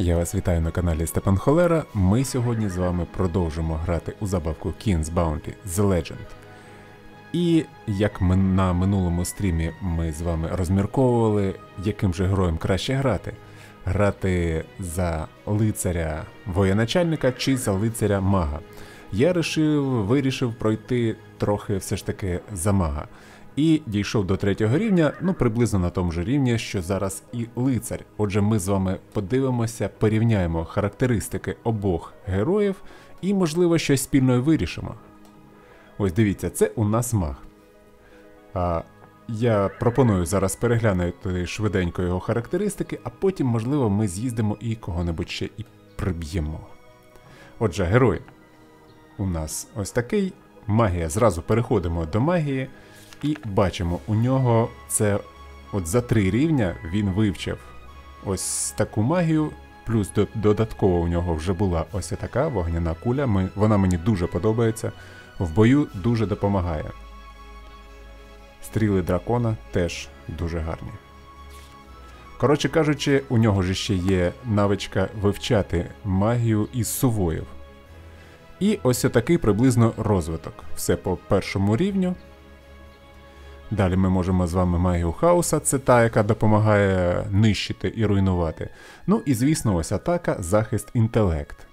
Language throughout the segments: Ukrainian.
Я вас вітаю на каналі Степан Холера. Ми сьогодні з вами продовжимо грати у забавку King's Bounty The Legend. І як ми на минулому стрімі ми з вами розмірковували, яким же героєм краще грати. Грати за лицаря воєначальника чи за лицаря мага. Я решив, вирішив пройти трохи все ж таки за мага. І дійшов до третього рівня, ну приблизно на тому ж рівні, що зараз і лицар. Отже, ми з вами подивимося, порівняємо характеристики обох героїв і, можливо, щось спільно вирішимо. Ось дивіться, це у нас маг. А, Я пропоную зараз переглянути швиденько його характеристики, а потім, можливо, ми з'їздимо і кого-небудь ще і приб'ємо. Отже, герой у нас ось такий. Магія. Зразу переходимо до магії. І бачимо, у нього це от за три рівня він вивчив ось таку магію, плюс додатково у нього вже була ось така вогняна куля. Ми, Вона мені дуже подобається. В бою дуже допомагає. Стріли дракона теж дуже гарні. Коротше кажучи, у нього ж ще є навичка вивчати магію із сувоїв. І ось такий приблизно розвиток. Все по першому рівню. Далі ми можемо з вами магію хаоса, це та, яка допомагає нищити і руйнувати. Ну і звісно, ось атака, захист, інтелект.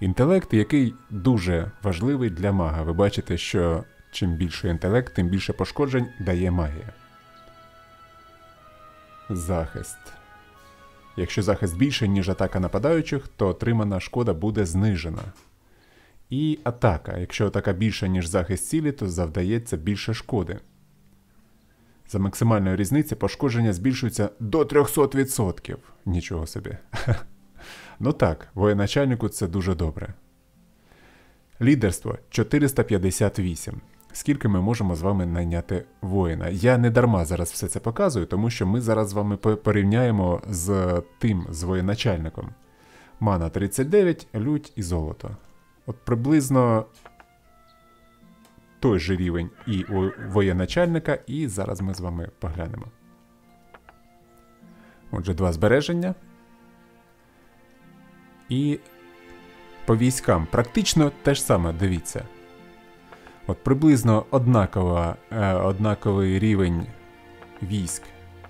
Інтелект, який дуже важливий для мага. Ви бачите, що чим більше інтелект, тим більше пошкоджень дає магія. Захист. Якщо захист більше, ніж атака нападаючих, то отримана шкода буде знижена. І атака. Якщо атака більша, ніж захист цілі, то завдається більше шкоди. За максимальної різниці пошкодження збільшується до 300%. Нічого собі. Ну так, воєначальнику це дуже добре. Лідерство 458. Скільки ми можемо з вами найняти воїна? Я не дарма зараз все це показую, тому що ми зараз з вами порівняємо з тим, з воєначальником. Мана 39, лють і золото. От приблизно той же рівень і у воєначальника, і зараз ми з вами поглянемо. Отже, два збереження. І по військам практично те ж саме, дивіться. От приблизно однакова, е, однаковий рівень військ,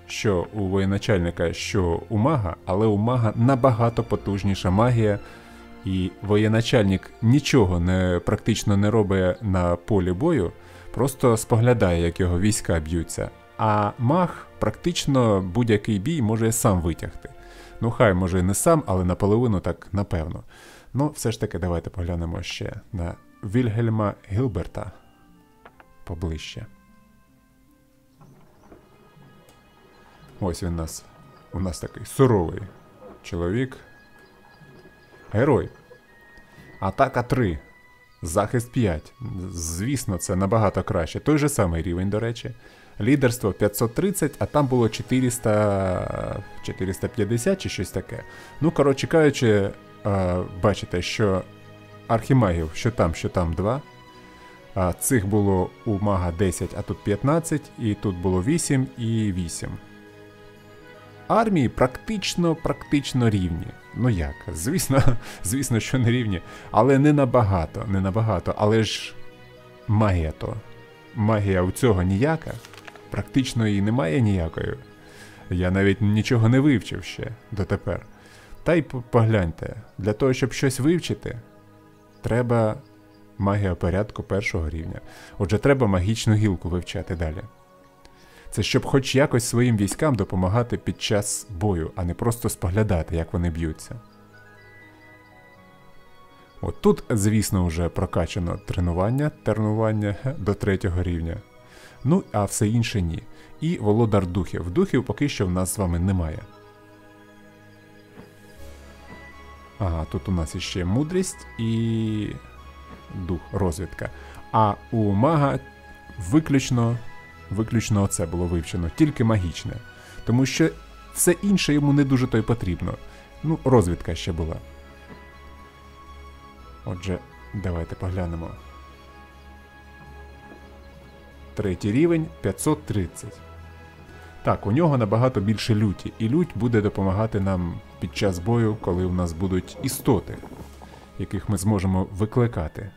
що у воєначальника, що у мага, але у мага набагато потужніша магія. І воєначальник нічого не практично не робить на полі бою, просто споглядає, як його війська б'ються. А маг практично будь-який бій може сам витягти. Ну, хай може і не сам, але наполовину так напевно. Ну, все ж таки, давайте поглянемо ще на Вільгельма Гілберта поближче. Ось він нас у нас такий суровий чоловік. Герой. Атака 3. Захист 5. Звісно, це набагато краще. Той же самий рівень, до речі. Лідерство 530, а там було 400, 450 чи щось таке. Ну, коротше кажучи, бачите, що архімагів, що там, що там 2. Цих було у мага 10, а тут 15, і тут було 8 і 8 армії практично практично рівні. Ну як? Звісно, звісно, що не рівні, але не набагато, не набагато. Але ж магія то. Магія у цього ніяка. Практично і немає ніякої. Я навіть нічого не вивчив ще дотепер. Та й погляньте, для того, щоб щось вивчити, треба магія порядку першого рівня. Отже, треба магічну гілку вивчати далі. Це щоб хоч якось своїм військам допомагати під час бою, а не просто споглядати, як вони б'ються. От тут, звісно, вже прокачано тренування, тренування до третього рівня. Ну, а все інше ні. І володар духів. Духів поки що в нас з вами немає. Ага, тут у нас іще мудрість і дух розвідка. А у мага виключно Виключно це було вивчено, тільки магічне. Тому що все інше йому не дуже то й потрібно. Ну, розвідка ще була. Отже, давайте поглянемо. Третій рівень 530. Так, у нього набагато більше люті, і лють буде допомагати нам під час бою, коли у нас будуть істоти, яких ми зможемо викликати.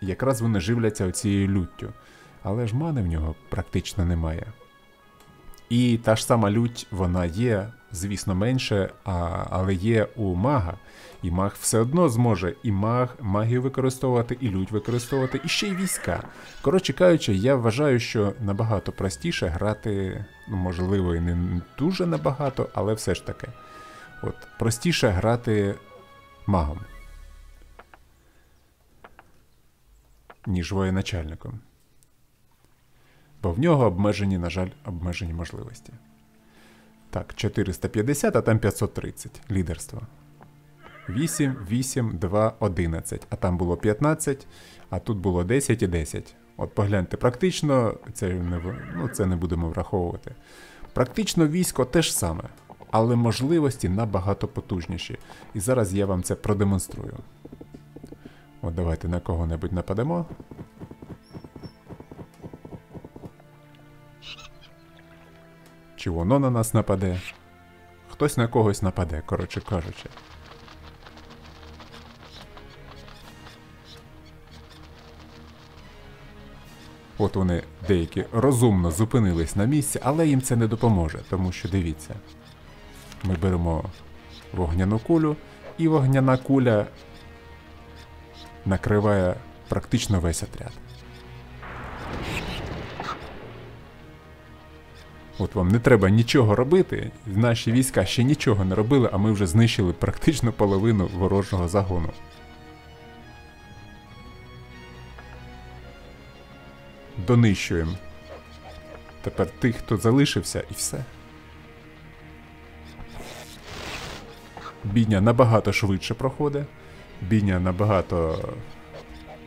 Якраз вони живляться оцією люттю. Але ж мани в нього практично немає. І та ж сама лють, вона є, звісно, менше, а, але є у мага. І маг все одно зможе і маг, магію використовувати, і лють використовувати, і ще й війська. Коротше кажучи, я вважаю, що набагато простіше грати, ну, можливо, і не дуже набагато, але все ж таки. От, Простіше грати магом, ніж воєначальником. Бо в нього обмежені, на жаль, обмежені можливості. Так, 450, а там 530 лідерство. 8, 8, 2, 11. А там було 15, а тут було 10 і 10. От погляньте, практично це не ну, це не будемо враховувати. Практично військо те ж саме, але можливості набагато потужніші. І зараз я вам це продемонструю. От давайте на кого-небудь нападемо. Чи воно на нас нападе? Хтось на когось нападе, коротше кажучи. От вони деякі розумно зупинились на місці, але їм це не допоможе, тому що дивіться, ми беремо вогняну кулю, і вогняна куля накриває практично весь отряд. От вам не треба нічого робити. Наші війська ще нічого не робили, а ми вже знищили практично половину ворожого загону. Донищуємо. Тепер тих, хто залишився, і все. Бійня набагато швидше проходить. Бійня набагато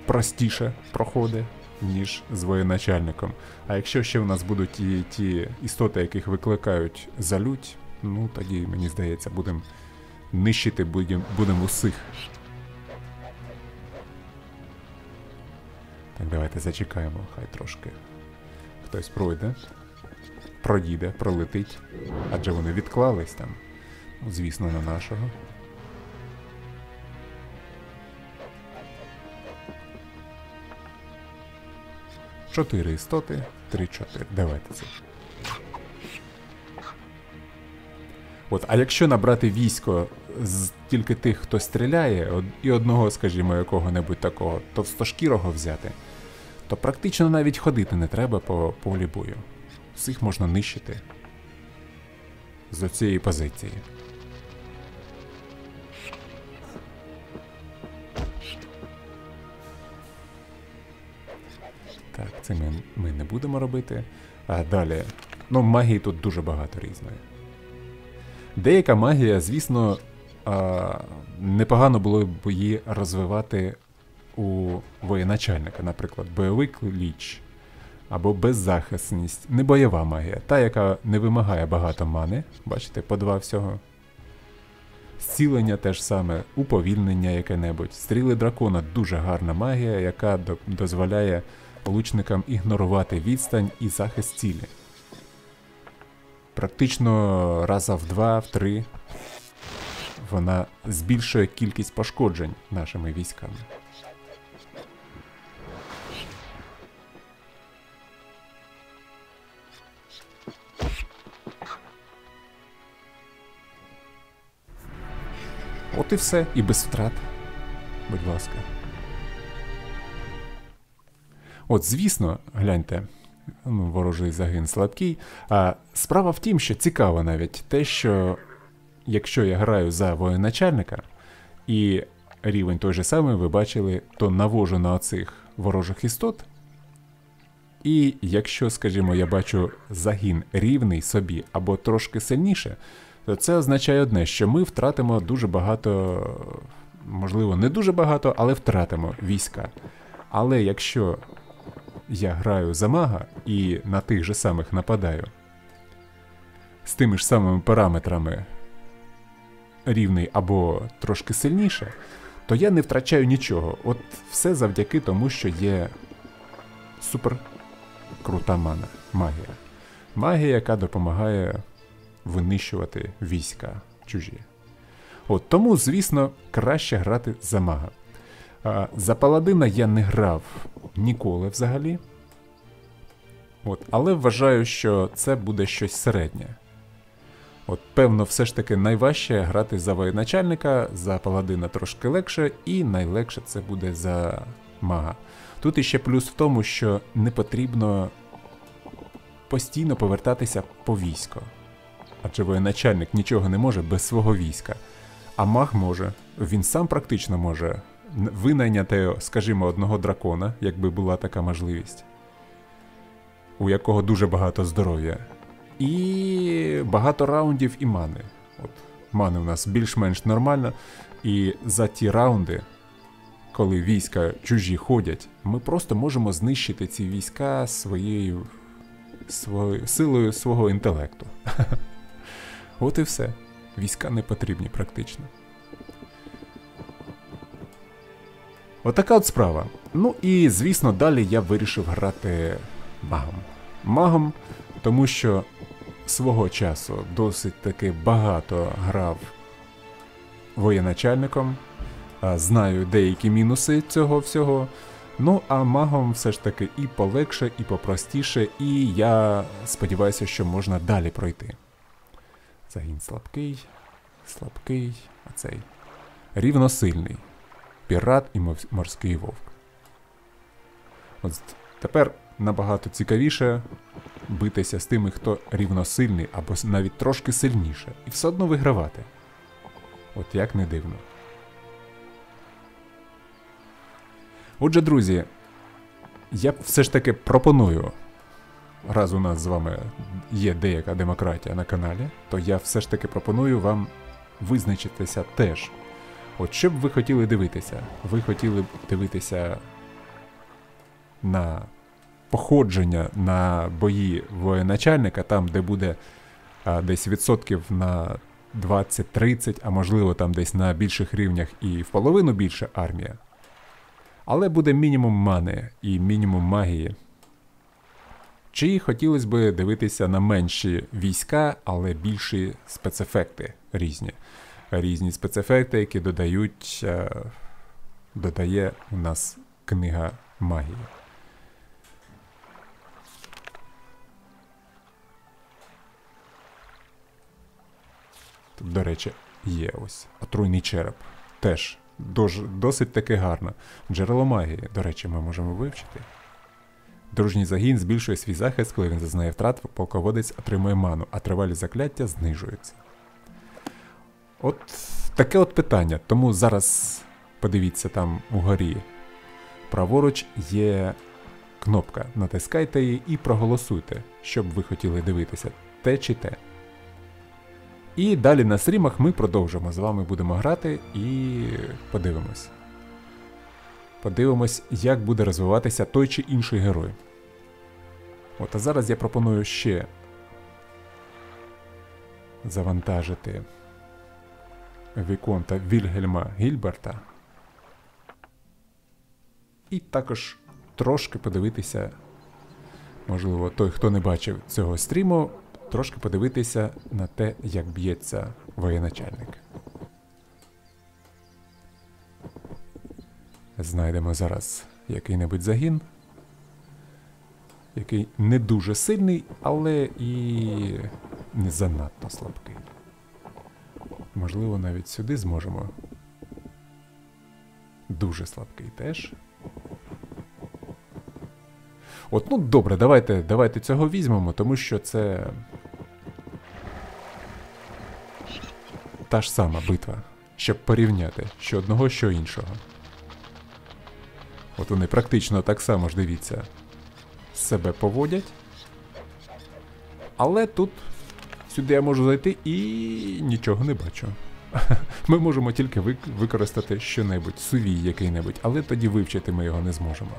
простіше проходить ніж з воєначальником. А якщо ще у нас будуть і ті істоти, яких викликають за лють, ну тоді, мені здається, будемо нищити будемо будем усіх. Так, давайте зачекаємо, хай трошки хтось пройде, проїде, пролетить. Адже вони відклались там, звісно, на нашого. 4 істоти, 3-4. Давайте це. От, А якщо набрати військо з тільки тих, хто стріляє, і одного, скажімо, якого-небудь такого товстошкірого взяти, то практично навіть ходити не треба по полі бою. Всіх можна нищити з оцієї позиції. Це ми, ми не будемо робити. А далі. Ну, магії тут дуже багато різної. Деяка магія, звісно, а, непогано було б її розвивати у воєначальника, наприклад, бойовий кліч або беззахисність, не бойова магія, та, яка не вимагає багато мани, бачите, по два всього. Зцілення теж саме, уповільнення яке-небудь. Стріли дракона дуже гарна магія, яка дозволяє лучникам ігнорувати відстань і захист цілі. Практично раза в два, в три вона збільшує кількість пошкоджень нашими військами. От і все, і без втрат. Будь ласка. От, звісно, гляньте, ну, ворожий загин слабкий. А справа в тім, що цікаво навіть те, що якщо я граю за воєначальника, і рівень той же самий, ви бачили, то навожу на оцих ворожих істот. І якщо, скажімо, я бачу загін рівний собі або трошки сильніше, то це означає одне, що ми втратимо дуже багато, можливо, не дуже багато, але втратимо війська. Але якщо я граю за мага і на тих же самих нападаю з тими ж самими параметрами рівний або трошки сильніше, то я не втрачаю нічого. От все завдяки тому, що є супер крута мана, магія. Магія, яка допомагає винищувати війська чужі. От Тому, звісно, краще грати за мага. За паладина я не грав ніколи взагалі. От, Але вважаю, що це буде щось середнє. От, Певно, все ж таки найважче грати за воєначальника, за паладина трошки легше, і найлегше це буде за мага. Тут іще плюс в тому, що не потрібно постійно повертатися по військо. Адже воєначальник нічого не може без свого війська. А маг може, він сам практично може винайняти, скажімо, одного дракона, якби була така можливість, у якого дуже багато здоров'я. І багато раундів і мани. От Мани у нас більш-менш нормально. І за ті раунди, коли війська чужі ходять, ми просто можемо знищити ці війська своєю, своєю силою свого інтелекту. От і все. Війська не потрібні практично. Отака от справа. Ну і звісно, далі я вирішив грати магом. Магом, тому що свого часу досить таки багато грав воєначальником, знаю деякі мінуси цього всього. Ну, а магом все ж таки і полегше, і попростіше, і я сподіваюся, що можна далі пройти. Загін слабкий, слабкий, а цей рівносильний. Пірат і морський вовк. От тепер набагато цікавіше битися з тими, хто рівносильний або навіть трошки сильніше, і все одно вигравати. От як не дивно. Отже, друзі, я все ж таки пропоную, раз у нас з вами є деяка демократія на каналі, то я все ж таки пропоную вам визначитися теж. От що б ви хотіли дивитися? Ви хотіли б дивитися на походження на бої воєначальника, там, де буде а, десь відсотків на 20-30, а можливо там десь на більших рівнях і в половину більша армія. Але буде мінімум мани і мінімум магії. Чи хотілося б дивитися на менші війська, але більші спецефекти різні. Різні спецефекти, які додають, е, додає у нас книга магії. Тут, до речі, є ось отруйний череп. Теж дож, досить таки гарно. Джерело магії, до речі, ми можемо вивчити. Дружній загін збільшує свій захист, коли він зазнає втрат, полководець отримує ману, а тривалі закляття знижуються. От таке от питання. Тому зараз подивіться там угорі. Праворуч є кнопка. Натискайте її і проголосуйте, що б ви хотіли дивитися, те чи те. І далі на стрімах ми продовжимо. З вами будемо грати і подивимось. Подивимось, як буде розвиватися той чи інший герой. От, а зараз я пропоную ще завантажити Віконта Вільгельма Гільберта. І також трошки подивитися, можливо, той, хто не бачив цього стріму, трошки подивитися на те, як б'ється воєначальник. Знайдемо зараз який-небудь загін, який не дуже сильний, але і не занадто слабкий. Можливо, навіть сюди зможемо. Дуже слабкий теж. От, ну добре, давайте давайте цього візьмемо, тому що це та ж сама битва, щоб порівняти що одного, що іншого. От вони практично так само ж дивіться, себе поводять. Але тут сюди я можу зайти і нічого не бачу. Ми можемо тільки використати що-небудь, сувій який-небудь, але тоді вивчити ми його не зможемо.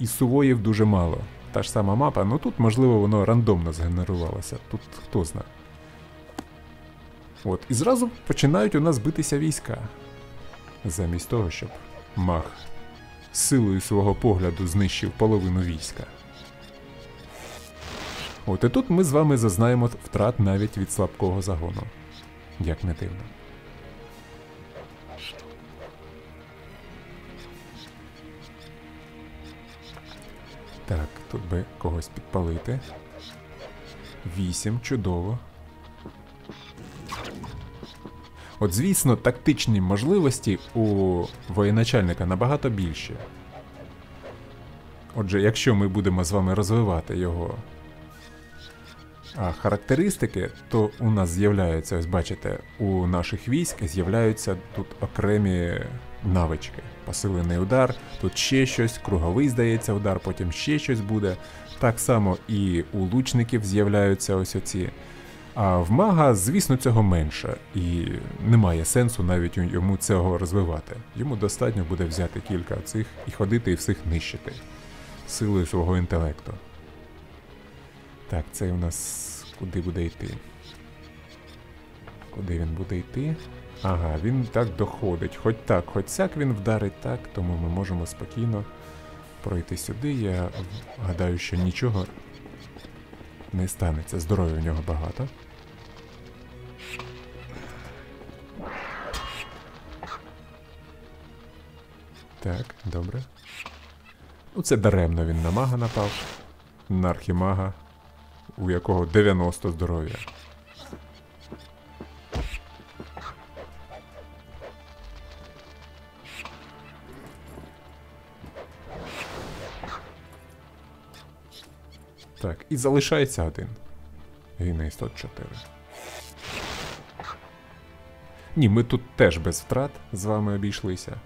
І сувоїв дуже мало. Та ж сама мапа, ну тут, можливо, воно рандомно згенерувалося. Тут хто знає. От, І зразу починають у нас битися війська. Замість того, щоб мах силою свого погляду знищив половину війська. От і тут ми з вами зазнаємо втрат навіть від слабкого загону. Як не дивно. Так, тут би когось підпалити. Вісім, чудово. От, звісно, тактичні можливості у воєначальника набагато більші. Отже, якщо ми будемо з вами розвивати його характеристики, то у нас з'являються, ось бачите, у наших військ з'являються тут окремі навички. Посилений удар, тут ще щось, круговий здається удар, потім ще щось буде. Так само і у лучників з'являються ось оці. А в мага, звісно, цього менше, і немає сенсу навіть йому цього розвивати. Йому достатньо буде взяти кілька цих і ходити і всіх нищити силою свого інтелекту. Так, це у нас куди буде йти? Куди він буде йти? Ага, він так доходить. Хоч так, хоч сяк він вдарить так, тому ми можемо спокійно пройти сюди. Я гадаю, що нічого не станеться. Здоров'я у нього багато. Так, добре. Ну, це даремно він на мага напав. На архімага, у якого 90 здоров'я. Так, і залишається один. Гінейстот 4. Ні, ми тут теж без втрат з вами обійшлися.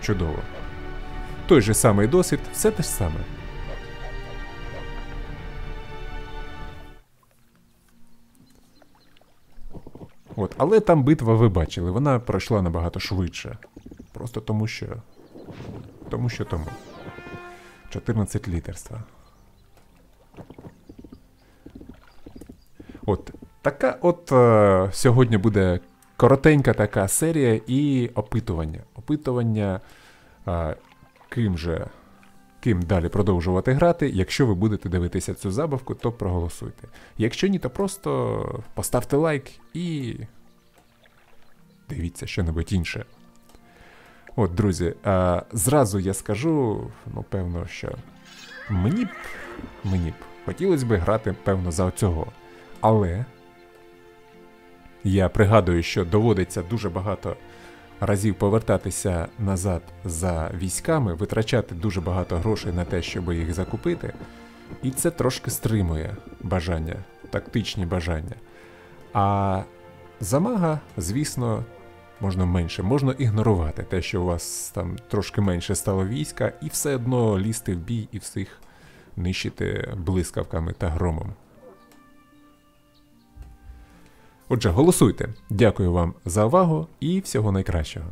Чудово. Той же самий досвід, все те ж саме. От, Але там битва ви бачили, вона пройшла набагато швидше. Просто тому що. Тому що тому. 14 літерства. От. Така от е, сьогодні буде коротенька така серія і опитування. Опитування, е, ким же. Ким далі продовжувати грати. Якщо ви будете дивитися цю забавку, то проголосуйте. Якщо ні, то просто поставте лайк і дивіться що-небудь інше. От, друзі, а, зразу я скажу, ну, певно, що мені б мені б хотілося б грати, певно, за цього. Але я пригадую, що доводиться дуже багато разів повертатися назад за військами, витрачати дуже багато грошей на те, щоб їх закупити. І це трошки стримує бажання, тактичні бажання. А за мага, звісно, можна менше, можна ігнорувати те, що у вас там трошки менше стало війська, і все одно лізти в бій і всіх нищити блискавками та громом. Отже, голосуйте. Дякую вам за увагу і всього найкращого.